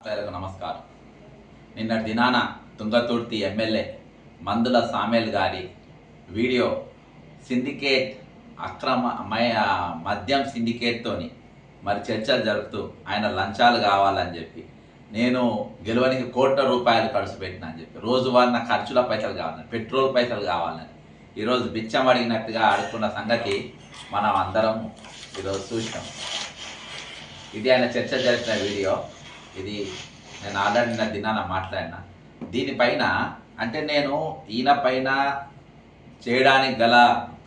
నమస్కారం. నిన్న దినాన తుంగతుర్తి ఎమ్మెల్యే మందుల సామేల్ గారి వీడియో సిండికేట్ అక్రమ మద్యం సిండికేట్తోని మరి చర్చలు జరుపుతూ ఆయన లంచాలు కావాలని చెప్పి నేను గెలవనికి కోట్ల రూపాయలు ఖర్చు పెట్టినా అని చెప్పి రోజువారీ నా ఖర్చుల పైసలు కావాలని పెట్రోల్ పైసలు కావాలని ఈరోజు బిచ్చం అడిగినట్టుగా అడుగుతున్న సంగతి మనం అందరం ఈరోజు చూసినాం. ఇది ఆయన చర్చ జరిపిన వీడియో. ఇది నేను ఆల్రెడీ నిన్న దినాన మాట్లాడిన. దీనిపైన అంటే నేను ఈయన పైన చేయడానికి గల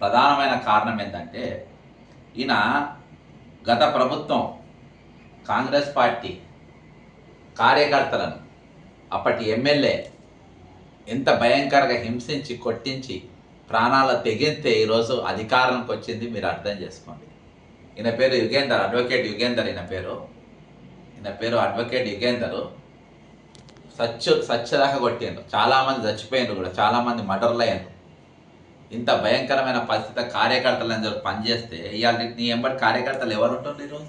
ప్రధానమైన కారణం ఏంటంటే ఈయన గత ప్రభుత్వం కాంగ్రెస్ పార్టీ కార్యకర్తలను అప్పటి ఎమ్మెల్యే ఎంత భయంకరంగా హింసించి కొట్టించి ప్రాణాల తెగిస్తే ఈరోజు అధికారంకి వచ్చింది మీరు అర్థం చేసుకోండి. ఈయన పేరు యుగేందర్ అడ్వకేట్ యుగేందర్ ఈయన పేరు. నా పేరు అడ్వకేట్ యుగేందరు. సచ్చు సచ్చదాకా కొట్టిండ్రు. చాలామంది చచ్చిపోయిండ్రు కూడా. చాలామంది మర్డర్లు అయ్యారు ఇంత భయంకరమైన పరిస్థితి కార్యకర్తలు అందరూ పనిచేస్తే ఇవాళ నీ ఎంబడి కార్యకర్తలు ఎవరు ఉంటారు ఈరోజు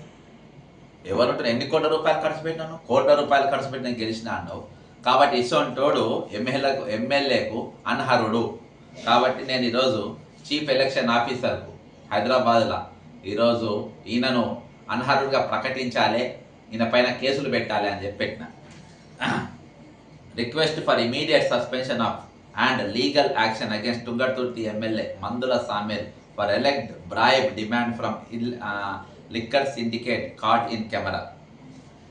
ఎవరు ఉంటారు ఎన్ని కోట్ల రూపాయలు ఖర్చు పెట్టినాను? కోట్ల రూపాయలు ఖర్చు పెట్టి నేను గెలిచిన అన్నావు. కాబట్టి ఇసోంటోడు ఎమ్మెల్యేకు ఎమ్మెల్యేకు అనర్హుడు. కాబట్టి నేను ఈరోజు చీఫ్ ఎలక్షన్ ఆఫీసర్కు హైదరాబాద్లో ఈరోజు ఈయనను అనర్హుడిగా ప్రకటించాలి. ఈయన పైన కేసులు పెట్టాలి అని చెప్పి పెట్టిన request for immediate suspension of and legal action against Thungathurthi MLA Mandula Samel for elect bribe demand from ill liquor syndicate caught in camera.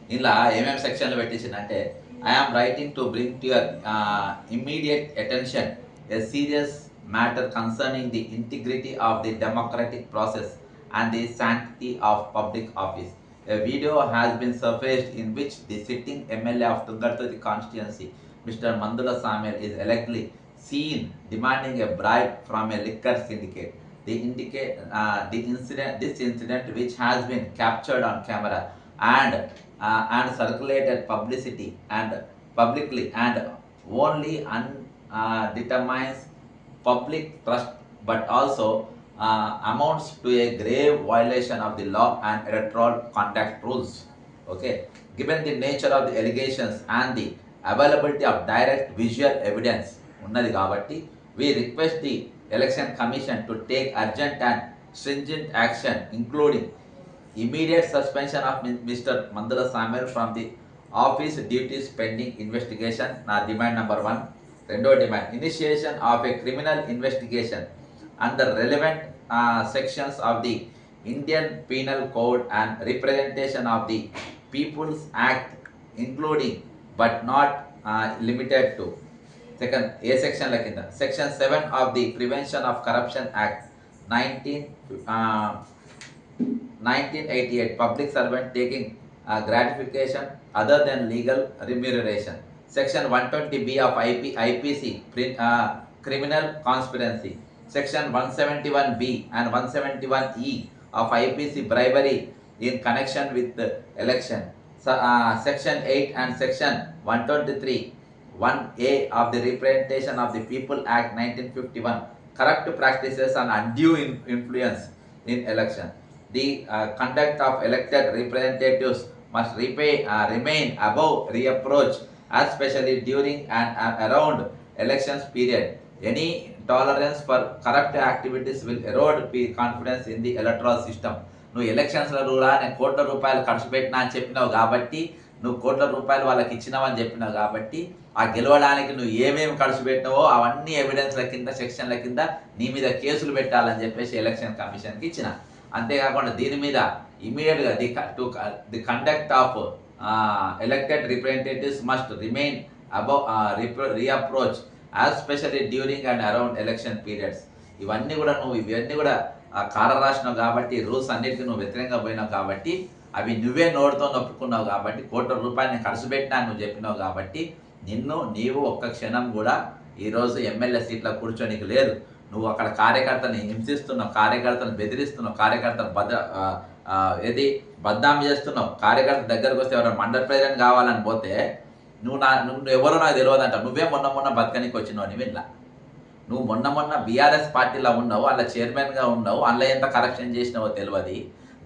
ఇలా ఏమేమి సెక్షన్లు పెట్టించిందంటే I am writing to bring to your immediate attention a serious matter concerning the integrity of the democratic process and the sanctity of public office A video has been surfaced in which the sitting MLA of Tungartuti constituency, Mr. Mandula Samuel, is allegedly seen demanding a bribe from a liquor syndicate. The indicate uh, the incident, this incident, which has been captured on camera and uh, and circulated publicity and publicly and only un, uh, determines public trust, but also uh, amounts to a grave violation of the law and electoral conduct rules. Okay, given the nature of the allegations and the availability of direct visual evidence, ఉన్నది కాబట్టి we request the election commission to take urgent and stringent action, including immediate suspension of Mi- Mr. Mandala Samuel from the office duties pending investigation. నా demand number one రెండో demand initiation of a criminal investigation under relevant uh, sections of the Indian Penal Code and representation of the People's Act, including but not uh, limited to. Second, A section like in the section 7 of the Prevention of Corruption Act 19, uh, 1988, public servant taking uh, gratification other than legal remuneration. Section 120B of IP, IPC, pri- uh, criminal conspiracy. Section 171B and 171E of IPC bribery in connection with the election. So, uh, section 8 and section 123 1A of the Representation of the People Act 1951 corrupt practices and undue in- influence in election. The uh, conduct of elected representatives must repay, uh, remain above reapproach, especially during and uh, around elections period. Any tolerance for corrupt activities will erode the confidence in the electoral system నువ్వు ఎలక్షన్స్లో కూడా నేను కోట్ల రూపాయలు ఖర్చు పెట్టినా అని చెప్పినావు కాబట్టి నువ్వు కోట్ల రూపాయలు వాళ్ళకి ఇచ్చినావని చెప్పినావు కాబట్టి ఆ గెలవడానికి నువ్వు ఏమేమి ఖర్చు పెట్టినావో అవన్నీ ఎవిడెన్స్ల కింద సెక్షన్ల కింద నీ మీద కేసులు పెట్టాలని చెప్పేసి ఎలక్షన్ కమిషన్కి ఇచ్చిన. అంతేకాకుండా దీని మీద ఇమీడియట్గా the to the conduct of elected representatives must remain repro reproach as specially during and around election periods ఇవన్నీ కూడా నువ్వు ఇవన్నీ కూడా ఆ, కార రాసినావు కాబట్టి రూల్స్ అన్నిటికీ నువ్వు వ్యతిరేకంగా పోయినావు కాబట్టి అవి నువ్వే నోటితో నొప్పుకున్నావు కాబట్టి కోట్ల రూపాయలు ఖర్చు పెట్టినా నువ్వు చెప్పినావు కాబట్టి నిన్ను నీవు ఒక్క క్షణం కూడా ఈరోజు ఎమ్మెల్యే సీట్లో కూర్చోనికి లేదు. నువ్వు అక్కడ కార్యకర్తని హింసిస్తున్నావు కార్యకర్తను బెదిరిస్తున్నావు కార్యకర్తను బద ఏది బద్నాం చేస్తున్నావు. కార్యకర్త దగ్గరకు వస్తే ఎవరైనా మండల ప్రజలను కావాలని పోతే నువ్వు నా నువ్వు ఎవరో నాకు తెలియదు అంట నువ్వే మొన్న మొన్న బతకనికి వచ్చినావు అని వినలా. నువ్వు మొన్న మొన్న బీఆర్ఎస్ పార్టీలో ఉన్నావు అలా చైర్మన్గా ఉన్నావు అందులో ఎంత కరప్షన్ చేసినావో తెలియదు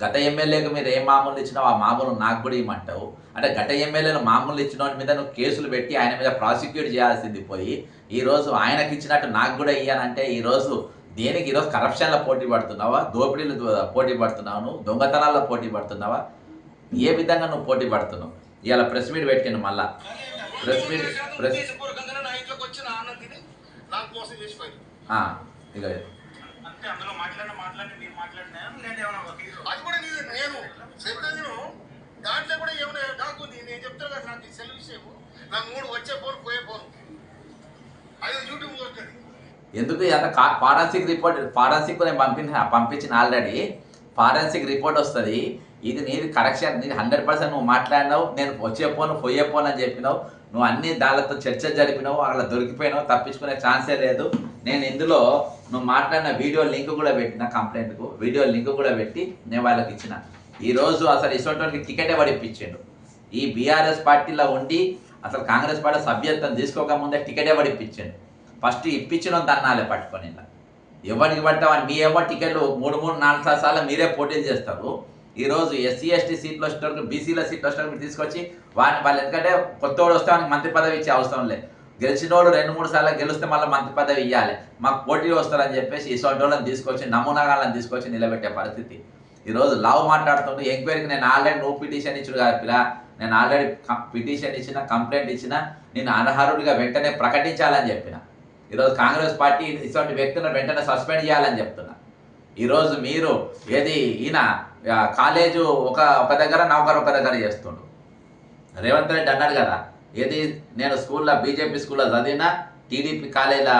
గత ఎమ్మెల్యేకి మీరు ఏ మామూలు ఇచ్చినావు ఆ మామూలు నాకు కూడా ఇవ్వమంటావు అంటే గత ఎమ్మెల్యేలు మామూలు ఇచ్చిన వాడి మీద నువ్వు కేసులు పెట్టి ఆయన మీద ప్రాసిక్యూట్ చేయాల్సింది పోయి ఈరోజు ఆయనకి ఇచ్చినట్టు నాకు కూడా ఇయ్యానంటే ఈరోజు దేనికి ఈరోజు కరప్షన్లో పోటీ పడుతున్నావా? దోపిడీలు పోటీ పడుతున్నావు నువ్వు? దొంగతనాల్లో పోటీ పడుతున్నావా? ఏ విధంగా నువ్వు పోటీ పడుతున్నావు? ఇవాళ ప్రెస్ మీట్ పెట్టాను మళ్ళీ. ప్రెస్ మీట్ ప్రెస్ ఉద్దేశపూర్వకంగానే నా ఇంట్లోకి వచ్చి నా అన్నం తిని నాకు మోసం చేసిపోయింది ఆ, ఇక అంటే అందులో మాట్లాడిన మాట్లాడి మీరు మాట్లాడినా లేదంటే ఏమైనా వకీలు అది కూడా నేను నేను చెప్పేది దాంట్లో కూడా ఏమైనా నాకు నీ- నేను చెప్తాను కదా నాకు ఈ సెల్ విషయం నాకు మూడు వచ్చే ఫోన్ పోయే ఫోన్. అది యూట్యూబ్ వస్తుంది. ఎందుకు అంత ఫారెన్సిక్ రిపోర్ట్ ఫారెన్సిక్ నేను పంపిన పంపించిన ఆల్రెడీ. ఫారెన్సిక్ రిపోర్ట్ వస్తుంది. ఇది నీది కరెక్షన్ నీది హండ్రెడ్ పర్సెంట్ నువ్వు మాట్లాడినావు నేను వచ్చే పోను పోయే పోను అని చెప్పినావు. నువ్వు అన్ని దానితో చర్చ జరిపినావు అలా దొరికిపోయినావు తప్పించుకునే ఛాన్సే లేదు. నేను ఇందులో నువ్వు మాట్లాడిన వీడియో లింక్ కూడా పెట్టిన కంప్లైంట్కు వీడియో లింక్ కూడా పెట్టి నేను వాళ్ళకి ఇచ్చిన. ఈరోజు అసలు ఇటువంటి టికెటే పడిపించాడు ఈ బీఆర్ఎస్ పార్టీలో ఉండి అసలు కాంగ్రెస్ పార్టీ సభ్యత్వం తీసుకోకముందే టికెటే పడిపించాడు ఫస్ట్ ఇప్పించిన దన్నాలే పట్టుకొని ఇలా. ఎవరికి పడతామని మీ ఏమో టికెట్లు మూడు మూడు నాలుగు సార్లు మీరే పోటీ చేస్తారు. ఈరోజు ఎస్సీ ఎస్టీ సీట్లు వచ్చేటప్పుడు బీసీల సీట్లు వచ్చేటప్పుడు తీసుకొచ్చి వాడిని వాళ్ళు ఎందుకంటే కొత్తోడు వస్తే వానికి మంత్రి పదవి ఇచ్చే అవసరం లేదు. గెలిచినోడు రెండు మూడు సార్లు గెలిస్తే మళ్ళీ మంత్రి పదవి ఇవ్వాలి మాకు పోటీలు వస్తారని చెప్పేసి ఇటువంటి వాళ్ళని తీసుకొచ్చి నమూనాగాళ్ళని తీసుకొచ్చి నిలబెట్టే పరిస్థితి. ఈరోజు లవ్ మాట్లాడుతుంటే ఎంక్వైరీకి నేను ఆల్రెడీ నువ్వు పిటిషన్ ఇచ్చుడు కాదు పిల్ల. నేను ఆల్రెడీ పిటిషన్ ఇచ్చిన కంప్లైంట్ ఇచ్చిన నేను అనర్హుడిగా వెంటనే ప్రకటించాలని చెప్పిన. ఈరోజు కాంగ్రెస్ పార్టీ ఇటువంటి వ్యక్తులను వెంటనే సస్పెండ్ చేయాలని చెప్తున్నా. ఈరోజు మీరు ఏది ఈయన కాలేజు ఒక ఒక దగ్గర నౌకర్ ఒక దగ్గర చేస్తుండు. రేవంత్ రెడ్డి అన్నాడు కదా ఏది నేను స్కూల్లో బీజేపీ స్కూల్లో చదివినా టీడీపీ కాలేజీలో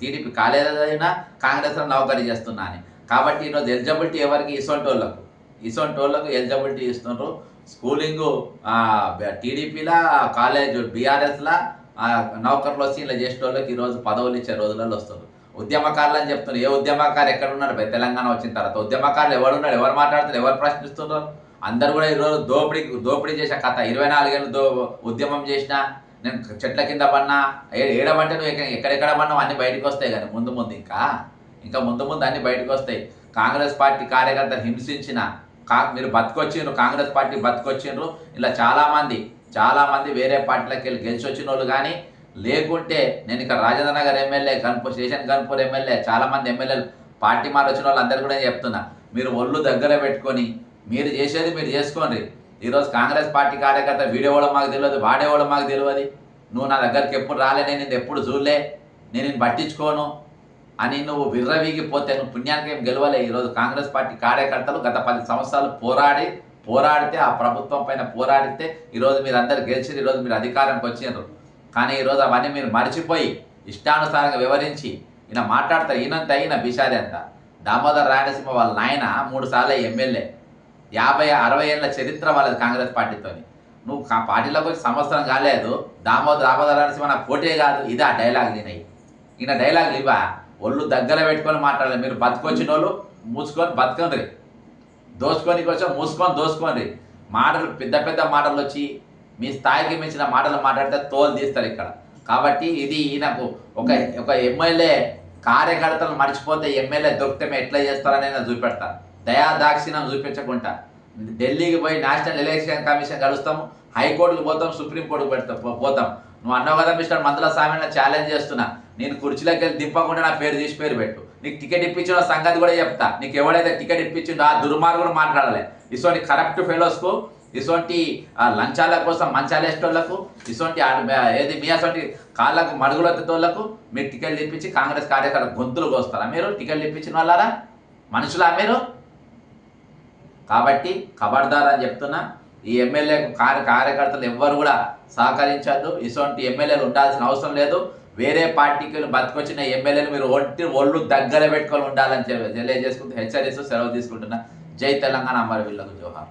టీడీపీ కాలేజీలో చదివినా కాంగ్రెస్లో నౌకరీ చేస్తున్నా అని. కాబట్టి ఈరోజు ఎలిజిబిలిటీ ఎవరికి? ఇసొంటి వాళ్ళకు ఇసొంటి వాళ్ళకు ఎలిజిబిలిటీ ఇస్తున్నారు స్కూలింగు టీడీపీలా కాలేజ్ బీఆర్ఎస్లా నౌకర్లు వచ్చి ఇలా చేసిన వాళ్ళకి ఈరోజు పదవులు ఇచ్చే రోజులలో వస్తున్నారు ఉద్యమకారులు అని చెప్తున్నారు. ఏ ఉద్యమకారు ఎక్కడ ఉన్నారు? బే- తెలంగాణ వచ్చిన తర్వాత. ఉద్యమకారులు ఎవరు ఉన్నారు? ఎవరు మాట్లాడుతున్నారు? ఎవరు ప్రశ్నిస్తున్నారు? అందరు కూడా ఈరోజు దోపిడీ దోపిడీ చేసే కథ. ఇరవై నాలుగేళ్ళు దో ఉద్యమం చేసిన నేను చెట్ల కింద పడినా ఏ- నువ్వు ఎక్కడెక్కడ పడినావు అన్ని బయటకు వస్తాయి కానీ ముందు ముందు ఇంకా ఇంకా ముందు ముందు అన్ని బయటకు వస్తాయి. కాంగ్రెస్ పార్టీ కార్యకర్తలు హింసించిన కా మీరు బతికొచ్చిండ్రు కాంగ్రెస్ పార్టీ బతికొచ్చిండ్రు. ఇలా చాలామంది చాలామంది వేరే పార్టీలకు వెళ్ళి గెలిచి వచ్చిన వాళ్ళు కానీ లేకుంటే నేను ఇక Rajendra Nagar MLA Kanpur station Kanpur MLA చాలామంది ఎమ్మెల్యేలు పార్టీ మారి వచ్చిన వాళ్ళు కూడా చెప్తున్నా. మీరు ఒళ్ళు దగ్గర పెట్టుకొని మీరు చేసేది మీరు చేసుకోండి. ఈరోజు కాంగ్రెస్ పార్టీ కార్యకర్త వీడేవాడో మాకు తెలియదు వాడేవాడో మాకు తెలియదు. నువ్వు నా దగ్గరికి ఎప్పుడు రాలే నేను ఎప్పుడు చూడలే నేను పట్టించుకోను అని నువ్వు విర్రవీగిపోతే నువ్వు పుణ్యానికి ఏం గెలవలే. ఈరోజు కాంగ్రెస్ పార్టీ కార్యకర్తలు గత పది సంవత్సరాలు పోరాడి పోరాడితే ఆ ప్రభుత్వం పైన పోరాడితే ఈరోజు మీరు అందరు గెలిచి ఈరోజు మీరు అధికారంకి వచ్చినారు కానీ ఈరోజు అవన్నీ మీరు మర్చిపోయి ఇష్టానుసారంగా వివరించి ఈయన మాట్లాడతారు. ఈయనంత ఈయన బిషాది అంత దామోదర్ రాయలసీమ వాళ్ళ నాయన మూడు సార్లు ఎమ్మెల్యే. యాభై అరవై ఏళ్ళ చరిత్ర వాళ్ళది కాంగ్రెస్ పార్టీతోని. నువ్వు ఆ పార్టీలోకి వచ్చి సంవత్సరం కాలేదు. దామోదర్ దామోదర్ రాయలసీమ నా పోటీ కాదు. ఇదా డైలాగ్ నేనవి ఈయన డైలాగ్ ఇవా ఒళ్ళు దగ్గర పెట్టుకొని మాట్లాడాలి. మీరు బతుకొచ్చిన వాళ్ళు మూసుకొని బతకండి దోచుకొని కొంచెం మూసుకొని దోసుకోండి మాటలు పెద్ద పెద్ద మాటలు వచ్చి మీ స్థాయికి మించిన మాటలు మాట్లాడితే తోలు తీస్తారు ఇక్కడ. కాబట్టి ఇది ఈయనకు ఒక ఒక ఎమ్మెల్యే కార్యకర్తలు మర్చిపోతే ఎమ్మెల్యే దొరికితే ఎట్లా చేస్తారని నేను చూపెడతాను దయా చూపించకుండా. ఢిల్లీకి పోయి నేషనల్ ఎలక్షన్ కమిషన్ కలుస్తాము హైకోర్టుకు పోతాం సుప్రీంకోర్టుకు పెడతాం పోతాం. నువ్వు అన్నావు కదా మిస్టర్ మందుల స్వామిని ఛాలెంజ్ చేస్తున్నా. నేను కుర్చీలోకి వెళ్ళి దింపకుండా నా పేరు తీసి పేరు పెట్టు. నీకు టికెట్ ఇప్పించిన సంగతి కూడా చెప్తా. నీకు ఎవడైతే టికెట్ ఇప్పించిందో ఆ దుర్మార్గుడు మాట్లాడాలి. ఇటువంటి కరప్ట్ ఫెలోస్కు ఇటువంటి ఆ, లంచాల కోసం మంచాలేసేటోళ్ళకు ఇటువంటి ఏది మీ అటువంటి కాళ్ళకు మడుగులెత్తేటోళ్ళకు మీరు టికెట్లు ఇప్పించి కాంగ్రెస్ కార్యకర్త గొంతులు కోస్తారా మీరు? టికెట్లు ఇప్పించిన వాళ్ళారా? మనుషులా మీరు? కాబట్టి ఖబర్దార్ అని చెప్తున్నా ఈ ఎమ్మెల్యే కార్య కార్యకర్తలు ఎవ్వరు కూడా సహకరించద్దు. ఇటువంటి ఎమ్మెల్యేలు ఉండాల్సిన అవసరం లేదు. వేరే పార్టీకి బతికొచ్చిన ఎమ్మెల్యేలు మీరు ఒంటి ఒళ్ళు దగ్గర పెట్టుకొని ఉండాలని తెలియజేసుకుంటూ హెచ్చరిస్తూ సెలవు తీసుకుంటున్నా. జై తెలంగాణ అమరవీళ్ళకు జోహార్.